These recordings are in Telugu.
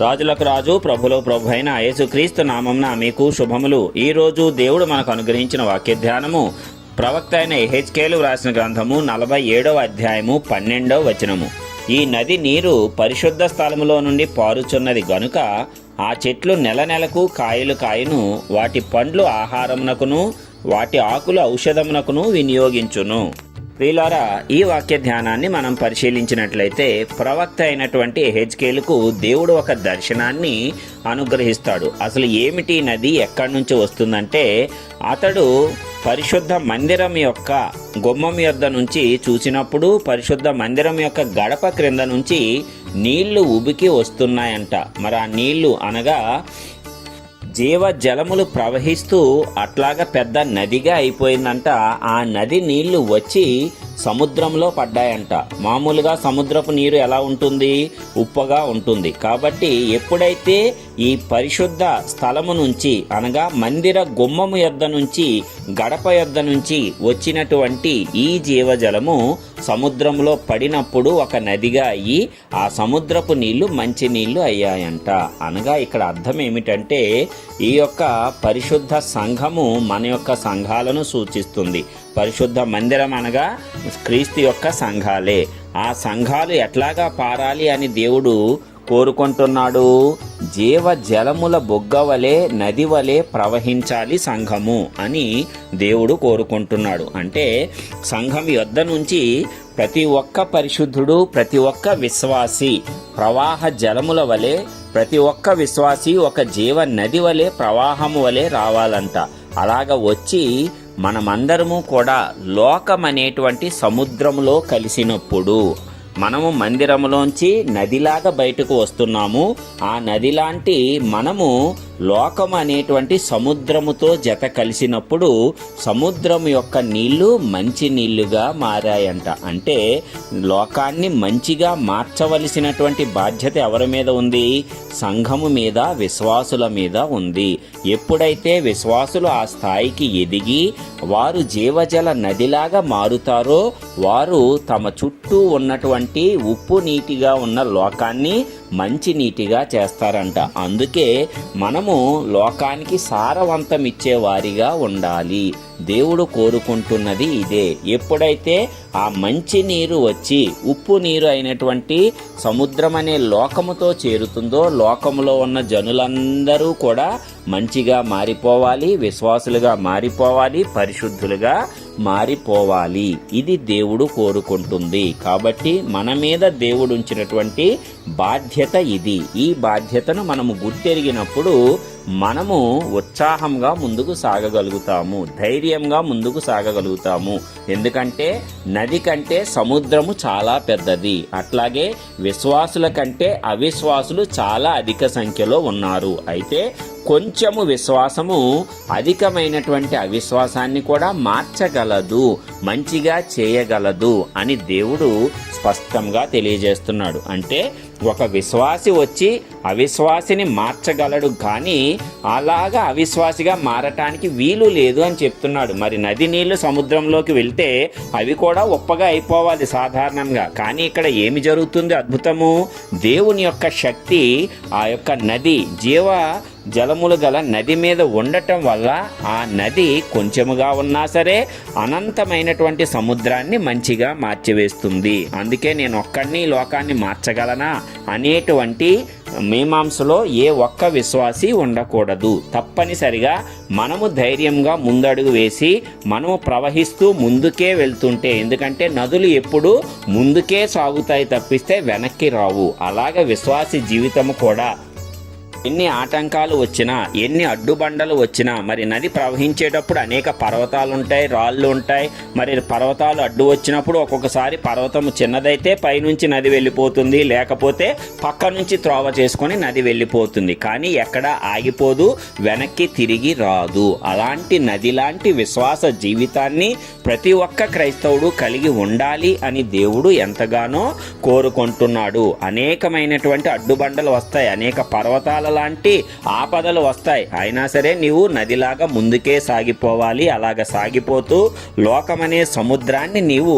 రాజులకు రాజు ప్రభులో ప్రభు అయిన యేసుక్రీస్తు నామంన మీకు శుభములు. ఈ రోజు దేవుడు మనకు అనుగ్రహించిన వాక్య ధ్యానము. ప్రవక్త అయిన ఎహెచ్కేలు వ్రాసిన గ్రంథము నలభై ఏడవ అధ్యాయము పన్నెండవ వచనము. ఈ నది నీరు పరిశుద్ధ స్థలములో నుండి పారుచున్నది గనుక ఆ చెట్లు నెల నెలకు కాయలు కాయను వాటి పండ్లు ఆహారమునకును వాటి ఆకులు ఔషధమునకును వినియోగించును. ప్రియులారా ఈ వాక్య ధ్యానాన్ని మనం పరిశీలించినట్లయితే ప్రవక్త అయినటువంటి హెచ్కేలకు దేవుడు ఒక దర్శనాన్ని అనుగ్రహిస్తాడు. అసలు ఏమిటి నది ఎక్కడి నుంచి వస్తుందంటే అతడు పరిశుద్ధ మందిరం యొక్క గుమ్మం యొద్ద నుంచి చూసినప్పుడు పరిశుద్ధ మందిరం యొక్క గడప క్రింద నుంచి నీళ్ళు ఉబికి వస్తున్నాయంట. మరి ఆ నీళ్ళు అనగా జీవ జలములు ప్రవహిస్తూ అట్లాగా పెద్ద నదిగా అయిపోయిందంట. ఆ నది నీళ్ళు వచ్చి సముద్రంలో పడ్డాయంట. మామూలుగా సముద్రపు నీరు ఎలా ఉంటుంది? ఉప్పగా ఉంటుంది. కాబట్టి ఎప్పుడైతే ఈ పరిశుద్ధ స్థలము నుంచి అనగా మందిర గుమ్మము యొద్ద నుంచి గడప యొద్ద నుంచి వచ్చినటువంటి ఈ జీవజలము సముద్రంలో పడినప్పుడు ఒక నదిగా అయ్యి ఆ సముద్రపు నీళ్ళు మంచి నీళ్ళు అయ్యాయంట. అనగా ఇక్కడ అర్థం ఏమిటంటే ఈ యొక్క పరిశుద్ధ సంఘము మన యొక్క సంఘాలను సూచిస్తుంది. పరిశుద్ధ మందిరం అనగా క్రీస్తు యొక్క సంఘాలే. ఆ సంఘాలు ఎట్లాగా పారాలి అని దేవుడు కోరుకుంటున్నాడు? జీవ జలముల బొగ్గ వలె నది వలె ప్రవహించాలి సంఘము అని దేవుడు కోరుకుంటున్నాడు. అంటే సంఘం యొద్ద నుంచి ప్రతి ఒక్క పరిశుద్ధుడు ప్రతి ఒక్క విశ్వాసి ప్రవాహ జలముల వలె ప్రతి ఒక్క విశ్వాసి ఒక జీవ నది వలె ప్రవాహము వలె రావాలంట. అలాగ వచ్చి మనమందరము కూడా లోకం అనేటువంటి సముద్రములో కలిసినప్పుడు మనము మందిరములోంచి నదిలాగా బయటకు వస్తున్నాము. ఆ నది లాంటి మనము లోకం అనేటువంటి సముద్రముతో జత కలిసినప్పుడు సముద్రం యొక్క నీళ్ళు మంచి నీళ్ళుగా మారాయంట. అంటే లోకాన్ని మంచిగా మార్చవలసినటువంటి బాధ్యత ఎవరి మీద ఉంది? సంఘము మీద విశ్వాసుల మీద ఉంది. ఎప్పుడైతే విశ్వాసులు ఆ స్థాయికి ఎదిగి వారు జీవజల నదిలాగా మారుతారో వారు తమ చుట్టూ ఉన్నటువంటి ఉప్పు నీటిగా ఉన్న లోకాన్ని మంచి నీటిగా చేస్తారంట. అందుకే మనము లోకానికి సారవంతం ఇచ్చే వారిగా ఉండాలి. దేవుడు కోరుకుంటున్నది ఇదే. ఎప్పుడైతే ఆ మంచి నీరు వచ్చి ఉప్పు నీరు అయినటువంటి సముద్రం అనే లోకముతో చేరుతుందో లోకములో ఉన్న జనులందరూ కూడా మంచిగా మారిపోవాలి విశ్వాసులుగా మారిపోవాలి పరిశుద్ధులుగా మారిపోవాలి. ఇది దేవుడు కోరుకుంటుంది. కాబట్టి మన మీద దేవుడు ఉంచినటువంటి బాధ్యత ఇది. ఈ బాధ్యతను మనము గుర్తెరిగినప్పుడు మనము ఉత్సాహంగా ముందుకు సాగగలుగుతాము ధైర్యంగా ముందుకు సాగగలుగుతాము. ఎందుకంటే నది కంటే సముద్రము చాలా పెద్దది. అట్లాగే విశ్వాసుల కంటే అవిశ్వాసులు చాలా అధిక సంఖ్యలో ఉన్నారు. అయితే కొంచెము విశ్వాసము అధికమైనటువంటి అవిశ్వాసాన్ని కూడా మార్చగలదు మంచిగా చేయగలదు అని దేవుడు స్పష్టంగా తెలియజేస్తున్నాడు. అంటే ఒక విశ్వాసి వచ్చి అవిశ్వాసిని మార్చగలడు కానీ అలాగా అవిశ్వాసిగా మారటానికి వీలు లేదు అని చెప్తున్నాడు. మరి నది నీళ్ళు సముద్రంలోకి వెళ్తే అవి కూడా ఉప్పగా అయిపోవాలి సాధారణంగా. కానీ ఇక్కడ ఏమి జరుగుతుంది అద్భుతము? దేవుని యొక్క శక్తి ఆ యొక్క నది జీవ జలములు గల నది మీద ఉండటం వల్ల ఆ నది కొంచెముగా ఉన్నా సరే అనంతమైనటువంటి సముద్రాన్ని మంచిగా మార్చివేస్తుంది. అందుకే నేను ఒక్కడిని లోకాన్ని మార్చగలనా అనేటువంటి మీమాంసలో ఏ ఒక్క విశ్వాసి ఉండకూడదు. తప్పనిసరిగా మనము ధైర్యంగా ముందడుగు వేసి మనము ప్రవహిస్తూ ముందుకే వెళ్తుంటే ఎందుకంటే నదులు ఎప్పుడు ముందుకే సాగుతాయి తప్పిస్తే వెనక్కి రావు. అలాగే విశ్వాసి జీవితము కూడా ఎన్ని ఆటంకాలు వచ్చినా ఎన్ని అడ్డుబండలు వచ్చినా మరి నది ప్రవహించేటప్పుడు అనేక పర్వతాలు ఉంటాయి రాళ్ళు ఉంటాయి మరి పర్వతాలు అడ్డు వచ్చినప్పుడు ఒక్కొక్కసారి పర్వతం చిన్నదైతే పైనుంచి నది వెళ్ళిపోతుంది. లేకపోతే పక్క నుంచి త్రోవ చేసుకొని నది వెళ్ళిపోతుంది. కానీ ఎక్కడ ఆగిపోదు వెనక్కి తిరిగి రాదు. అలాంటి నది లాంటి విశ్వాస జీవితాన్ని ప్రతి ఒక్క క్రైస్తవుడు కలిగి ఉండాలి అని దేవుడు ఎంతగానో కోరుకుంటున్నాడు. అనేకమైనటువంటి అడ్డుబండలు వస్తాయి అనేక పర్వతాల లాంటి ఆపదలు వస్తాయి. అయినా సరే నీవు నదిలాగా ముందుకే సాగిపోవాలి. అలాగ సాగిపోతూ లోకమనే సముద్రాన్ని నీవు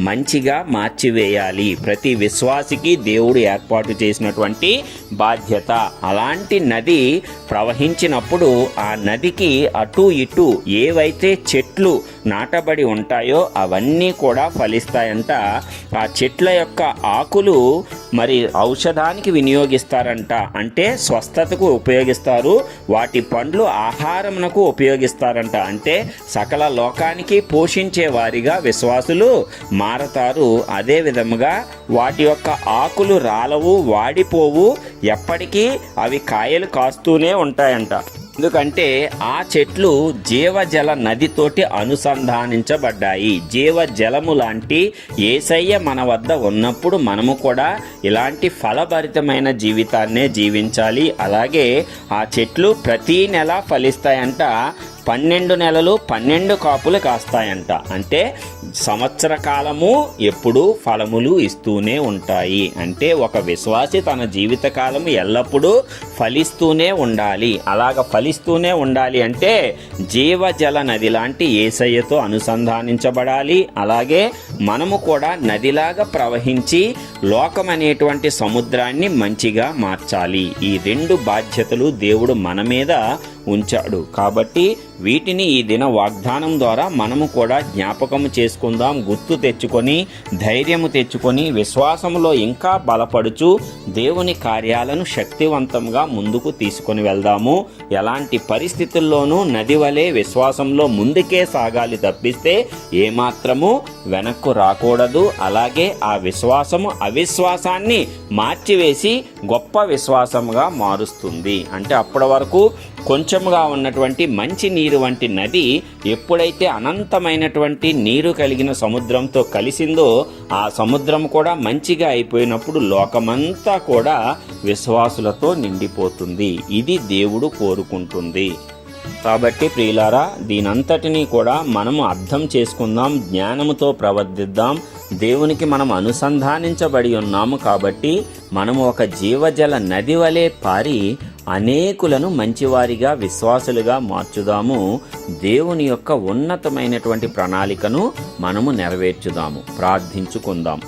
మంచిగా మార్చివేయాలి. ప్రతి విశ్వాసికి దేవుడు ఏర్పాటు చేసినటువంటి బాధ్యత. అలాంటి నది ప్రవహించినప్పుడు ఆ నదికి అటు ఇటు ఏవైతే చెట్లు నాటబడి ఉంటాయో అవన్నీ కూడా ఫలిస్తాయంట. ఆ చెట్ల యొక్క ఆకులు మరి ఔషధానికి వినియోగిస్తారంట. అంటే స్వస్థ స్వస్థతకు ఉపయోగిస్తారు. వాటి పండ్లు ఆహారమునకు ఉపయోగిస్తారంట. అంటే సకల లోకానికి పోషించే వారిగా విశ్వాసులు మారతారు. అదే విధముగా వాటి యొక్క ఆకులు రాలవు వాడిపోవు. ఎప్పటికీ అవి కాయలు కాస్తూనే ఉంటాయంట. ఎందుకంటే ఆ చెట్లు జీవజల నదితోటి అనుసంధానించబడ్డాయి. జీవజలము లాంటి ఏసయ్య మన వద్ద ఉన్నప్పుడు మనము కూడా ఇలాంటి ఫలభరితమైన జీవితాన్నే జీవించాలి. అలాగే ఆ చెట్లు ప్రతీ నెల ఫలిస్తాయంట. పన్నెండు నెలలు పన్నెండు కాపులు కాస్తాయంట. అంటే సంవత్సర కాలము ఎప్పుడూ ఫలములు ఇస్తూనే ఉంటాయి. అంటే ఒక విశ్వాసి తన జీవితకాలం ఎల్లప్పుడూ ఫలిస్తూనే ఉండాలి. అలాగ ఫలిస్తూనే ఉండాలి అంటే జీవజల నది లాంటి ఏసయ్యతో అనుసంధానించబడాలి. అలాగే మనము కూడా నదిలాగా ప్రవహించి లోకం అనేటువంటి సముద్రాన్ని మంచిగా మార్చాలి. ఈ రెండు బాధ్యతలు దేవుడు మన మీద ఉంచాడు. కాబట్టి వీటిని ఈ దిన వాగ్దానం ద్వారా మనము కూడా జ్ఞాపకం చేసుకుందాం గుర్తు తెచ్చుకొని ధైర్యము తెచ్చుకొని విశ్వాసములో ఇంకా బలపడుచు దేవుని కార్యాలను శక్తివంతంగా ముందుకు తీసుకొని వెళ్దాము. ఎలాంటి పరిస్థితుల్లోనూ నది వలె విశ్వాసంలో ముందుకే సాగాలి తప్పిస్తే ఏమాత్రము వెనక్కు రాకూడదు. అలాగే ఆ విశ్వాసము అవిశ్వాసాన్ని మార్చివేసి గొప్ప విశ్వాసంగా మారుస్తుంది. అంటే అప్పటి వరకు కొంచెముగా ఉన్నటువంటి మంచి నీరు వంటి నది ఎప్పుడైతే అనంతమైనటువంటి నీరు కలిగిన సముద్రంతో కలిసిందో ఆ సముద్రం కూడా మంచిగా అయిపోయినప్పుడు లోకమంతా కూడా విశ్వాసులతో నిండిపోతుంది. ఇది దేవుడు కోరుకుంటుంది. కాబట్టి ప్రియులారా దీనంతటినీ కూడా మనము అర్థం చేసుకుందాం జ్ఞానముతో ప్రవర్తిద్దాం. దేవునికి మనం అనుసంధానించబడి ఉన్నాము కాబట్టి మనము ఒక జీవజల నది వలె పారి అనేకులను మంచివారిగా విశ్వాసులుగా మార్చుదాము. దేవుని యొక్క ఉన్నతమైనటువంటి ప్రణాళికను మనము నెరవేర్చుదాము. ప్రార్థించుకుందాం.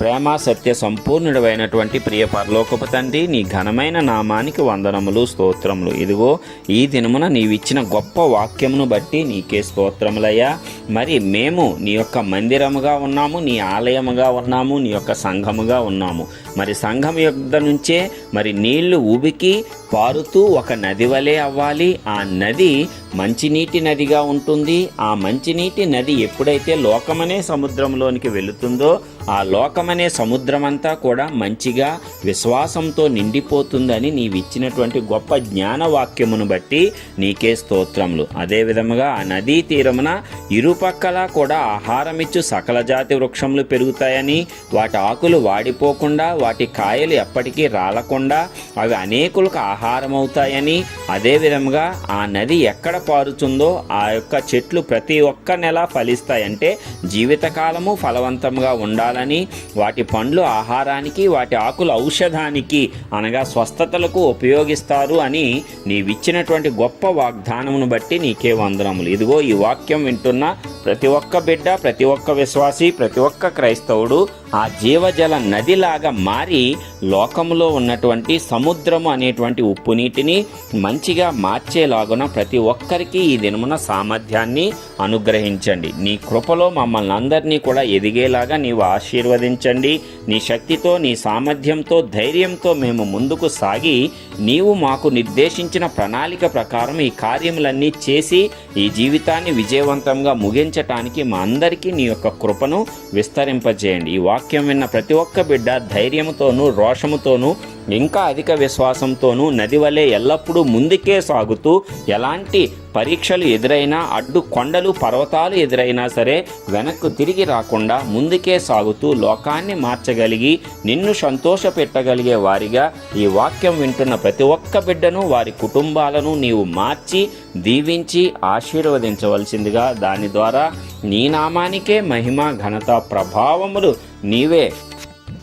ప్రేమ సత్య సంపూర్ణుడైనటువంటి ప్రియ పరలోకపు తండ్రి నీ ఘనమైన నామానికి వందనములు స్తోత్రములు. ఇదిగో ఈ దినమున నీవిచ్చిన గొప్ప వాక్యమును బట్టి నీకే స్తోత్రములయ్యా. మరి మేము నీ యొక్క మందిరముగా ఉన్నాము నీ ఆలయముగా ఉన్నాము నీ యొక్క సంఘముగా ఉన్నాము. మరి సంఘం యొద్ద నుంచే మరి నీళ్ళు ఉబికి పారుతూ ఒక నది వలె అవ్వాలి. ఆ నది మంచినీటి నదిగా ఉంటుంది. ఆ మంచినీటి నది ఎప్పుడైతే లోకమనే సముద్రంలోనికి వెళుతుందో ఆ లోకమనే సముద్రమంతా కూడా మంచిగా విశ్వాసంతో నిండిపోతుందని నీవిచ్చినటువంటి గొప్ప జ్ఞానవాక్యమును బట్టి నీకే స్తోత్రములు. అదే విధముగా ఆ నదీ తీరమున ఇరుపక్కల కూడా ఆహారమిచ్చు సకల జాతి వృక్షములు పెరుగుతాయని వాటి ఆకులు వాడిపోకుండా వాటి కాయలు ఎప్పటికీ రాలకుండా అవి అనేకులకు ఆహారం అవుతాయని అదేవిధంగా ఆ నది ఎక్కడ పారుతుందో ఆ యొక్క చెట్లు ప్రతి ఒక్క నెల ఫలిస్తాయంటే జీవితకాలము ఫలవంతంగా ఉండాలని వాటి పండ్లు ఆహారానికి వాటి ఆకులు ఔషధానికి అనగా స్వస్థతలకు ఉపయోగిస్తారు అని నీవిచ్చినటువంటి గొప్ప వాగ్దానమును బట్టి నీకే వందనములు. ఇదిగో ఈ వాక్యం వింటున్న ప్రతి ఒక్క బిడ్డ ప్రతి ఒక్క విశ్వాసి ప్రతి ఒక్క క్రైస్తవుడు ఆ జీవజల నదిలాగా మారి లోకములో ఉన్నటువంటి సముద్రము అనేటువంటి ఉప్పు నీటిని మంచిగా మార్చేలాగున ప్రతి ఒక్కరికి ఈ దినమున సామర్థ్యాన్ని అనుగ్రహించండి. నీ కృపలో మమ్మల్ని అందరినీ కూడా ఎదిగేలాగా నీవు ఆశీర్వదించండి. నీ శక్తితో నీ సామర్థ్యంతో ధైర్యంతో మేము ముందుకు సాగి నీవు మాకు నిర్దేశించిన ప్రణాళిక ప్రకారం ఈ కార్యములన్నీ చేసి ఈ జీవితాన్ని విజయవంతంగా ముగించటానికి మా అందరికీ నీ యొక్క కృపను విస్తరింపజేయండి. ఈ వాక్యం విన్న ప్రతి ఒక్క బిడ్డ ధైర్యంతోనూ రోషముతోనూ ఇంకా అధిక విశ్వాసంతోనూ నది వలె ఎల్లప్పుడూ ముందుకే సాగుతూ ఎలాంటి పరీక్షలు ఎదురైనా అడ్డు కొండలు పర్వతాలు ఎదురైనా సరే వెనక్కు తిరిగి రాకుండా ముందుకే సాగుతూ లోకాన్ని మార్చగలిగి నిన్ను సంతోష పెట్టగలిగే వారిగా ఈ వాక్యం వింటున్న ప్రతి ఒక్క బిడ్డను వారి కుటుంబాలను నీవు మార్చి దీవించి ఆశీర్వదించవలసిందిగా దాని ద్వారా నీ నామానికే మహిమ ఘనత ప్రభావములు నీవే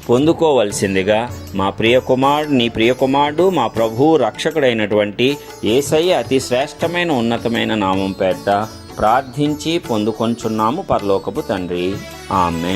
పొందుకోవలసిందిగా మా ప్రియ కుమారుడు నీ ప్రియ కుమారుడు మా ప్రభు రక్షకుడైనటువంటి ఏసయ్య అతి శ్రేష్టమైన ఉన్నతమైన నామం పేట ప్రార్థించి పొందుకొంచున్నాము పరలోకపు తండ్రి. ఆమె